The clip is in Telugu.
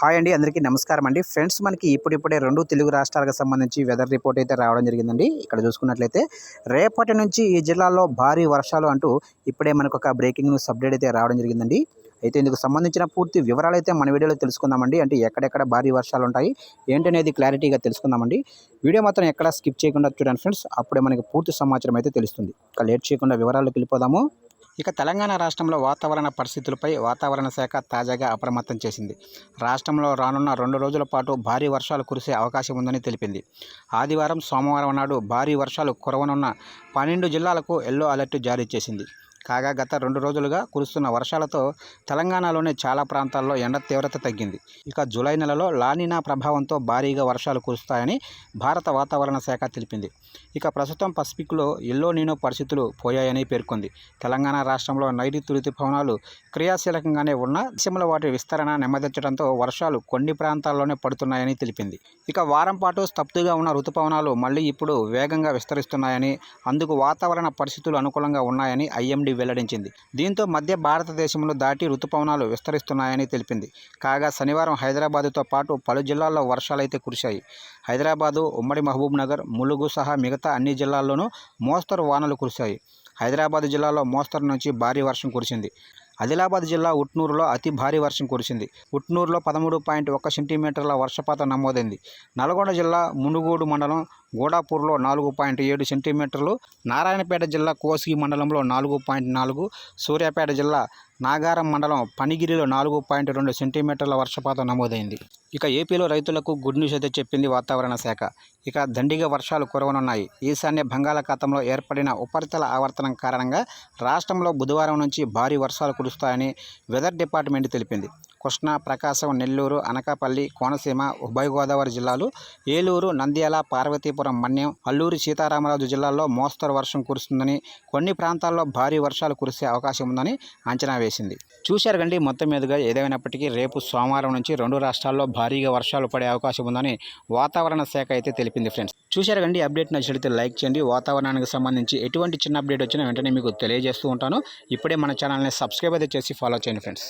హాయ్ అండి అందరికీ నమస్కారం అండి. ఫ్రెండ్స్ మనకి ఇప్పుడిప్పుడే రెండు తెలుగు రాష్ట్రాలకు సంబంధించి వెదర్ రిపోర్ట్ అయితే రావడం జరిగిందండి. ఇక్కడ చూసుకున్నట్లయితే రేపటి నుంచి ఈ జిల్లాలో భారీ వర్షాలు అంటూ ఇప్పుడే మనకు ఒక బ్రేకింగ్ న్యూస్ అప్డేట్ అయితే రావడం జరిగిందండి. అయితే ఇందుకు సంబంధించిన పూర్తి వివరాలు అయితే మన వీడియోలో తెలుసుకుందామండి. అంటే ఎక్కడెక్కడ భారీ వర్షాలు ఉంటాయి ఏంటనేది క్లారిటీగా తెలుసుకుందామండి. వీడియో మాత్రం ఎక్కడ స్కిప్ చేయకుండా చూడండి ఫ్రెండ్స్. అప్పుడే మనకి పూర్తి సమాచారం అయితే తెలుస్తుంది. ఇక లేట్ చేయకుండా వివరాలకు వెళ్ళిపోదాము. ఇక తెలంగాణ రాష్ట్రంలో వాతావరణ పరిస్థితులపై వాతావరణ శాఖ తాజాగా అప్రమత్తం చేసింది. రాష్ట్రంలో రానున్న రెండు రోజుల పాటు భారీ వర్షాలు కురిసే అవకాశం ఉందని తెలిపింది. ఆదివారం సోమవారం నాడు భారీ వర్షాలు కురవనున్న పన్నెండు జిల్లాలకు ఎల్లో అలర్ట్ జారీ చేసింది. కాగా గత రెండు రోజులుగా కురుస్తున్న వర్షాలతో తెలంగాణలోని చాలా ప్రాంతాల్లో ఎండ తీవ్రత తగ్గింది. ఇక జూలై నెలలో లానినా ప్రభావంతో భారీగా వర్షాలు కురుస్తాయని భారత వాతావరణ శాఖ తెలిపింది. ఇక ప్రస్తుతం పసిఫిక్లో ఎల్లో నీనో పరిస్థితులు పోయాయని పేర్కొంది. తెలంగాణ రాష్ట్రంలో నైరుతి ఋతుపవనాలు క్రియాశీలకంగానే ఉన్న దేశంలో వాటి విస్తరణ నెమ్మదించడంతో వర్షాలు కొన్ని ప్రాంతాల్లోనే పడుతున్నాయని తెలిపింది. ఇక వారం పాటు స్తబ్దుగా ఉన్న ఋతుపవనాలు మళ్ళీ ఇప్పుడు వేగంగా విస్తరిస్తున్నాయని అందుకు వాతావరణ పరిస్థితులు అనుకూలంగా ఉన్నాయని ఐఎండీ వెల్లడించింది. దీంతో మధ్య భారతదేశంలో దాటి ఋతుపవనాలు విస్తరిస్తున్నాయని తెలిపింది. కాగా శనివారం హైదరాబాదుతో పాటు పలు జిల్లాల్లో వర్షాలైతే కురిశాయి. హైదరాబాదు ఉమ్మడి మహబూబ్ నగర్ ములుగు సహా మిగతా అన్ని జిల్లాల్లోనూ మోస్తరు వానలు కురిశాయి. హైదరాబాద్ జిల్లాలో మోస్తరు నుంచి భారీ వర్షం కురిసింది. ఆదిలాబాద్ జిల్లా ఉట్నూరులో అతి భారీ వర్షం కురిసింది. ఉట్నూరులో పదమూడు పాయింట్ ఒక్క సెంటీమీటర్ల వర్షపాతం నమోదైంది. నల్గొండ జిల్లా మునుగోడు మండలం గోడాపూర్లో నాలుగు పాయింట్ ఏడు సెంటీమీటర్లు నారాయణపేట జిల్లా కోసిగి మండలంలో నాలుగు పాయింట్ నాలుగు సూర్యాపేట జిల్లా నాగారం మండలం పనిగిరిలో నాలుగు పాయింట్ రెండు సెంటీమీటర్ల వర్షపాతం నమోదైంది. ఇక ఏపీలో రైతులకు గుడ్ న్యూస్ అయితే చెప్పింది వాతావరణ శాఖ. ఇక దండిగా వర్షాలు కురవనున్నాయి. ఈశాన్య బంగాళాఖాతంలో ఏర్పడిన ఉపరితల ఆవర్తనం కారణంగా రాష్ట్రంలో బుధవారం నుంచి భారీ వర్షాలు కురుస్తాయని వెదర్ డిపార్ట్మెంట్ తెలిపింది. కృష్ణా ప్రకాశం నెల్లూరు అనకాపల్లి కోనసీమ ఉభయ గోదావరి జిల్లాలు ఏలూరు నంద్యాల పార్వతీపురం మన్యం అల్లూరి సీతారామరాజు జిల్లాల్లో మోస్తరు వర్షం కురుస్తుందని కొన్ని ప్రాంతాల్లో భారీ వర్షాలు కురిసే అవకాశం ఉందని అంచనా వేసింది చూశారు కండి మొత్తం మీదుగా ఏదేమైనప్పటికీ రేపు సోమవారం నుంచి రెండు రాష్ట్రాల్లో భారీగా వర్షాలు పడే అవకాశం ఉందని వాతావరణ శాఖ అయితే తెలిపింది ఫ్రెండ్స్. చూశారు కండి అప్డేట్ నచ్చితే లైక్ చేయండి. వాతావరణానికి సంబంధించి ఎటువంటి చిన్న అప్డేట్ వచ్చినా వెంటనే మీకు తెలియజేస్తూ ఉంటాను. ఇప్పుడే మన ఛానల్ని సబ్స్క్రైబ్ అయితే చేసి ఫాలో చేయండి ఫ్రెండ్స్.